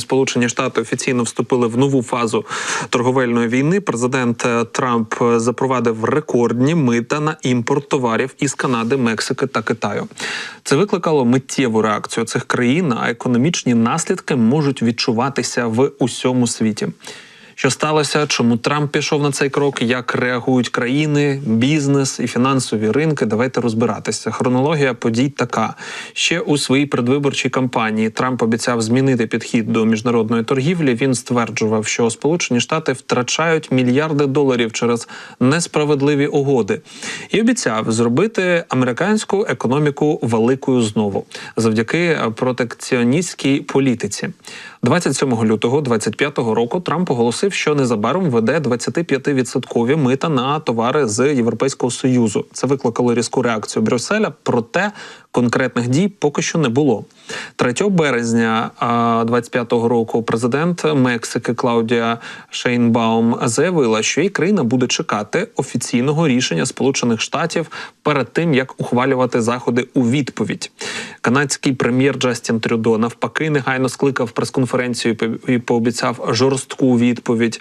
Сполучені Штати офіційно вступили в нову фазу торговельної війни. Президент е, Трамп е, запровадив рекордні мита на імпорт товарів із Канади, Мексики та Китаю. Це викликало миттєву реакцію цих країн, а економічні наслідки можуть відчуватися в усьому світі. Що сталося? Чому Трамп пішов на цей крок? Як реагують країни, бізнес і фінансові ринки? Давайте розбиратися. Хронологія подій така: ще у своїй предвиборчій кампанії Трамп обіцяв змінити підхід до міжнародної торгівлі. Він стверджував, що Сполучені Штати втрачають мільярди доларів через несправедливі угоди, і обіцяв зробити американську економіку великою знову завдяки протекціоністській політиці. 27 лютого 25-го року Трамп оголосив, що незабаром веде 25% мита на товари з Європейського союзу. Це викликало різку реакцію Брюсселя. Проте конкретних дій поки що не було. 3 березня 25-го року президент Мексики Клаудія Шейнбаум заявила, що її країна буде чекати офіційного рішення Сполучених Штатів перед тим як ухвалювати заходи у відповідь. Канадський прем'єр Джастін Трюдо навпаки негайно скликав прес-конференцію і пообіцяв жорстку відповідь.